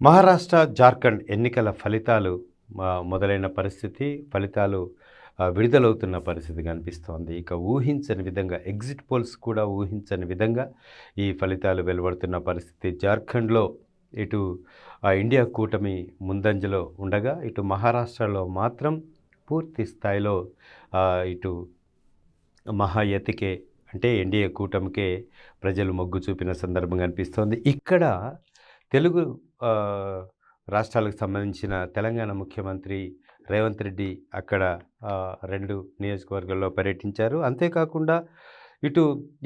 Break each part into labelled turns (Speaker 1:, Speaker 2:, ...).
Speaker 1: మహారాష్ట్ర జార్ఖండ్ ఎన్నికల ఫలితాలు మొదలైన పరిస్థితి ఫలితాలు విడుదలవుతున్న పరిస్థితి కనిపిస్తోంది. ఇక ఊహించని విధంగా ఎగ్జిట్ పోల్స్ కూడా ఊహించని విధంగా ఈ ఫలితాలు వెలువడుతున్న పరిస్థితి. జార్ఖండ్లో ఇటు ఇండియా కూటమి ముందంజలో ఉండగా ఇటు మహారాష్ట్రలో మాత్రం పూర్తి స్థాయిలో ఇటు మహాయతికే అంటే ఎన్డీఏ కూటమికే ప్రజలు మొగ్గు చూపిన సందర్భం కనిపిస్తోంది. ఇక్కడ తెలుగు రాష్ట్రాలకు సంబంధించిన తెలంగాణ ముఖ్యమంత్రి రేవంత్ రెడ్డి అక్కడ రెండు నియోజకవర్గాల్లో పర్యటించారు. అంతేకాకుండా ఇటు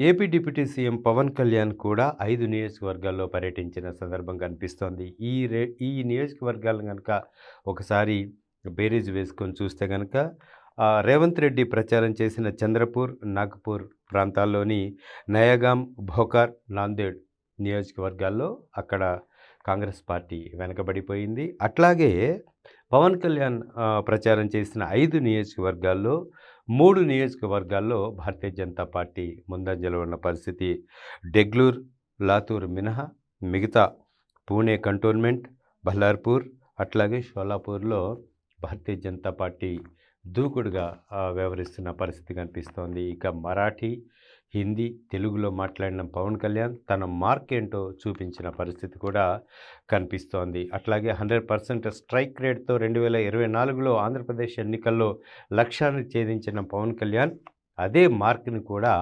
Speaker 1: AP deputy CM Pawan Kalyan కూడా ఐదు నియోజకవర్గాల్లో పర్యటించిన సందర్భం కనిపిస్తోంది. ఈ రే ఈ నియోజకవర్గాలను కనుక ఒకసారి బేరీజ్ వేసుకొని చూస్తే కనుక రేవంత్ రెడ్డి ప్రచారం చేసిన చంద్రపూర్ నాగపూర్ ప్రాంతాల్లోని నయగాం భోకార్ నాందేడ్ నియోజకవర్గాల్లో అక్కడ కాంగ్రెస్ పార్టీ వెనకబడిపోయింది. అట్లాగే పవన్ కళ్యాణ్ ప్రచారం చేసిన ఐదు నియోజకవర్గాల్లో మూడు నియోజకవర్గాల్లో భారతీయ జనతా పార్టీ ముందంజలో ఉన్న పరిస్థితి డెగ్లూర్ లాతూర్ మినహా మిగతా పూణే కంటోన్మెంట్ బల్లార్పూర్ అట్లాగే షోలాపూర్లో భారతీయ జనతా పార్టీ దూకుడుగా వ్యవహరిస్తున్న పరిస్థితి కనిపిస్తోంది. ఇక మరాఠీ హిందీ తెలుగులో మాట్లాడిన పవన్ కళ్యాణ్ తన మార్క్ ఏంటో చూపించిన పరిస్థితి కూడా కనిపిస్తోంది. అట్లాగే హండ్రెడ్ పర్సెంట్ స్ట్రైక్ రేట్తో రెండు వేల ఇరవై నాలుగులో ఆంధ్రప్రదేశ్ ఎన్నికల్లో లక్ష్యాన్ని ఛేదించిన పవన్ కళ్యాణ్ అదే మార్క్ని కూడా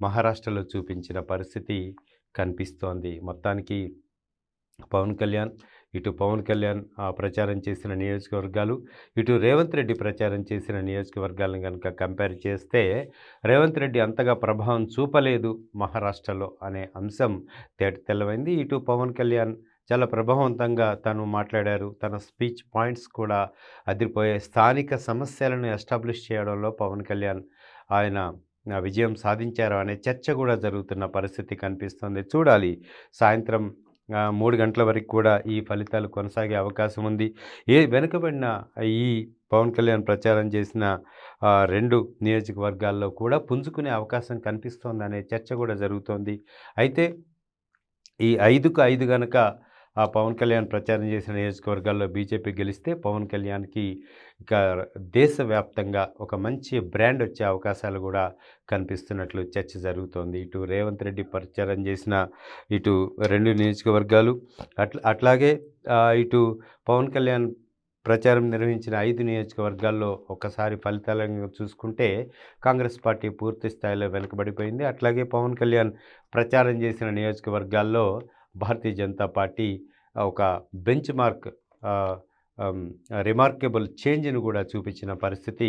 Speaker 1: మహారాష్ట్రలో చూపించిన పరిస్థితి కనిపిస్తోంది. మొత్తానికి పవన్ కళ్యాణ్ ఇటు పవన్ కళ్యాణ్ ప్రచారం చేసిన నియోజకవర్గాలు ఇటు రేవంత్ రెడ్డి ప్రచారం చేసిన నియోజకవర్గాలను కనుక కంపేర్ చేస్తే రేవంత్ రెడ్డి అంతగా ప్రభావం చూపలేదు మహారాష్ట్రలో అనే అంశం తేట తెల్లవైంది ఇటు పవన్ కళ్యాణ్ చాలా ప్రభావవంతంగా తను మాట్లాడారు. తన స్పీచ్ పాయింట్స్ కూడా అదిరిపోయే స్థానిక సమస్యలను ఎస్టాబ్లిష్ చేయడంలో పవన్ కళ్యాణ్ ఆయన విజయం సాధించారు అనే చర్చ కూడా జరుగుతున్న పరిస్థితి కనిపిస్తుంది. చూడాలి సాయంత్రం మూడు గంటల వరకు కూడా ఈ ఫలితాలు కొనసాగే అవకాశం ఉంది. ఏ వెనుకబడిన ఈ పవన్ కళ్యాణ్ ప్రచారం చేసిన రెండు నియోజకవర్గాల్లో కూడా పుంజుకునే అవకాశం కనిపిస్తోందనే చర్చ కూడా జరుగుతోంది. అయితే ఈ ఐదుకు ఐదు గనక ఆ పవన్ కళ్యాణ్ ప్రచారం చేసిన నియోజకవర్గాల్లో బీజేపీ గెలిస్తే పవన్ కళ్యాణ్కి ఇక దేశవ్యాప్తంగా ఒక మంచి బ్రాండ్ వచ్చే అవకాశాలు కూడా కనిపిస్తున్నట్లు చర్చ జరుగుతోంది. ఇటు రేవంత్ రెడ్డి ప్రచారం చేసిన ఇటు రెండు నియోజకవర్గాలు అట్లా అట్లాగే ఇటు పవన్ కళ్యాణ్ ప్రచారం నిర్వహించిన ఐదు నియోజకవర్గాల్లో ఒకసారి ఫలితాలను చూసుకుంటే కాంగ్రెస్ పార్టీ పూర్తి స్థాయిలో వెనుకబడిపోయింది. అట్లాగే పవన్ కళ్యాణ్ ప్రచారం చేసిన నియోజకవర్గాల్లో భారతీయ జనతా పార్టీ ఒక బెంచ్ మార్క్ రిమార్కబుల్ చేంజ్ను కూడా చూపించిన పరిస్థితి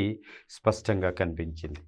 Speaker 1: స్పష్టంగా కనిపించింది.